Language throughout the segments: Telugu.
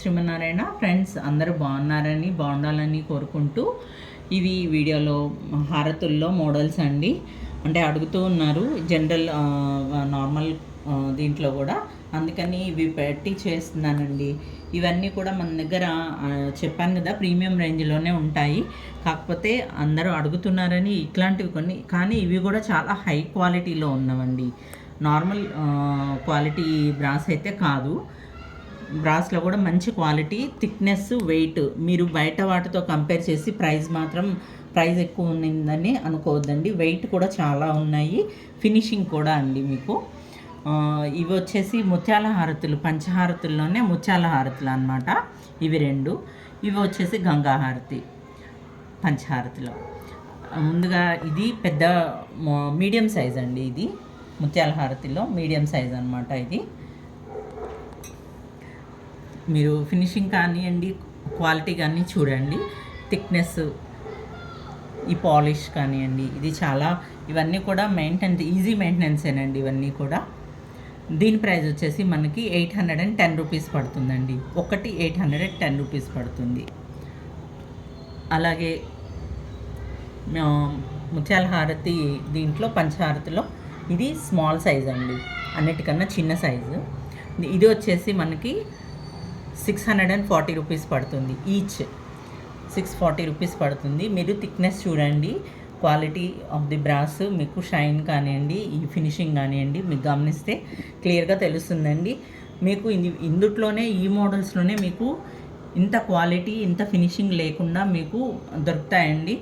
శ్రీమన్నారాయణ. ఫ్రెండ్స్ అందరూ బాగున్నారని బాగుండాలని కోరుకుంటూ ఇవి వీడియోలో హారతుల్లో మోడల్స్ అండి. అంటే అడుగుతూ ఉన్నారు జనరల్ నార్మల్ దీంట్లో కూడా. అందుకని ఇవి పెట్టి చేస్తున్నానండి. ఇవన్నీ కూడా మన దగ్గర చెప్పాను కదా ప్రీమియం రేంజ్లోనే ఉంటాయి. కాకపోతే అందరూ అడుగుతున్నారని ఇట్లాంటివి కొన్ని కానీ ఇవి కూడా చాలా హై క్వాలిటీలో ఉన్నవండి. నార్మల్ క్వాలిటీ బ్రాస్ అయితే కాదు. బ్రాస్లో కూడా మంచి క్వాలిటీ థిక్నెస్ వెయిట్ మీరు బయట వాటితో కంపేర్ చేసి ప్రైస్ మాత్రం ప్రైస్ ఎక్కువ ఉన్నదని అనుకోవద్దండి. వెయిట్ కూడా చాలా ఉన్నాయి. ఫినిషింగ్ కూడా అండి మీకు. ఇవి వచ్చేసి ముత్యాల హారతులు పంచహారతుల్లోనే ముత్యాల హారతులు అనమాట ఇవి రెండు. ఇవి వచ్చేసి గంగాహారతి పంచహారతిలో. ముందుగా ఇది పెద్ద మీడియం సైజ్ అండి ఇది. ముత్యాల హారతిలో మీడియం సైజ్ అనమాట ఇది. మీరు ఫినిషింగ్ కానివ్వండి క్వాలిటీ కానీ చూడండి. థిక్నెస్ ఈ పాలిష్ కానివ్వండి ఇది చాలా ఇవన్నీ కూడా మెయింటెనెన్స్ ఈజీ మెయింటెనెన్సేనండి ఇవన్నీ కూడా. దీని ప్రైస్ వచ్చేసి మనకి eight hundred and ten rupees పడుతుందండి. ఒకటి eight hundred and ten rupees పడుతుంది. అలాగే ముత్యాల హారతి దీంట్లో పంచహారతిలో ఇది స్మాల్ సైజ్ అండి. అన్నిటికన్నా చిన్న సైజు ఇది వచ్చేసి మనకి six hundred and forty rupees పడుతుంది ఈచ్ సిక్స్ ఫార్టీ రూపీస్ పడుతుంది. మీరు థిక్నెస్ చూడండి. క్వాలిటీ ఆఫ్ ది బ్రాస్ మీకు షైన్ కానివ్వండి ఈ ఫినిషింగ్ కానివ్వండి మీకు గమనిస్తే క్లియర్గా తెలుస్తుందండి. మీకు ఇది ఇందుట్లోనే ఈ మోడల్స్లోనే మీకు ఇంత క్వాలిటీ ఇంత ఫినిషింగ్ లేకుండా మీకు దొరుకుతాయండి.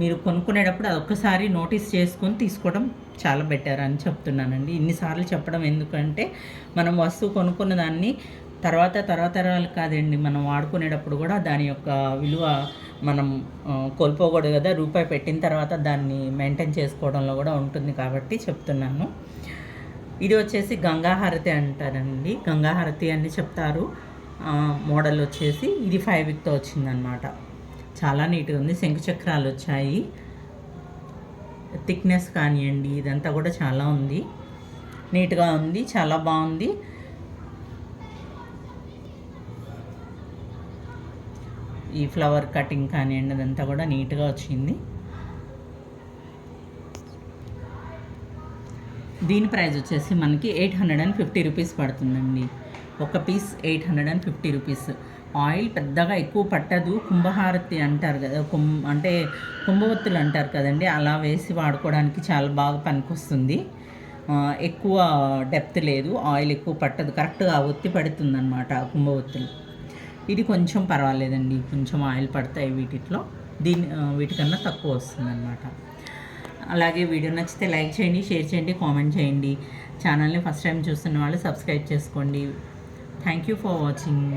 మీరు కొనుక్కునేటప్పుడు అది ఒక్కసారి నోటీస్ చేసుకొని తీసుకోవడం చాలా బెటర్ అని చెప్తున్నానండి. ఇన్నిసార్లు చెప్పడం ఎందుకంటే మనం వస్తువు కొనుక్కున్న దాన్ని తర్వాత తరతరాలు కాదండి మనం వాడుకునేటప్పుడు కూడా దాని యొక్క విలువ మనం కోల్పోకూడదు కదా. రూపాయి పెట్టిన తర్వాత దాన్ని మెయింటైన్ చేసుకోవడంలో కూడా ఉంటుంది కాబట్టి చెప్తున్నాను. ఇది వచ్చేసి గంగాహారతి అంటారండి. గంగాహారతి అని చెప్తారు. మోడల్ వచ్చేసి ఇది ఫైవ్ విక్తో వచ్చిందనమాట చాలా నీట్గా ఉంది. శంకు చక్రాలు వచ్చాయి. థిక్నెస్ కానివ్వండి ఇదంతా కూడా చాలా ఉంది. నీట్గా ఉంది చాలా బాగుంది. ఈ ఫ్లవర్ కటింగ్ కానివ్వండి అదంతా కూడా నీట్గా వచ్చింది. దీని ప్రైస్ వచ్చేసి మనకి eight hundred and fifty rupees పడుతుందండి. ఒక piece eight hundred and fifty rupees. Oil పెద్దగా ఎక్కువ పట్టదు. కుంభహారతి అంటారు కదా కుంభ అంటే కుంభవత్తులు అంటారు కదండి అలా వేసి వాడుకోవడానికి చాలా బాగా పనికొస్తుంది. ఎక్కువ డెప్త్ లేదు. ఆయిల్ ఎక్కువ పట్టదు. కరెక్ట్గా ఒత్తి పడుతుంది అనమాట కుంభవత్తులు. ఇది కొంచెం పర్వాలేదండి. కొంచెం ఆయిల్ పడతాయి వీటిలో దీని వీటికన్నా తక్కువ వస్తుంది అనమాట అలాగే వీడియో నచ్చితే లైక్ చేయండి షేర్ చేయండి కామెంట్ చేయండి. ఛానల్ని ఫస్ట్ టైం చూస్తున్న వాళ్ళు సబ్స్క్రైబ్ చేసుకోండి. Thank you for watching.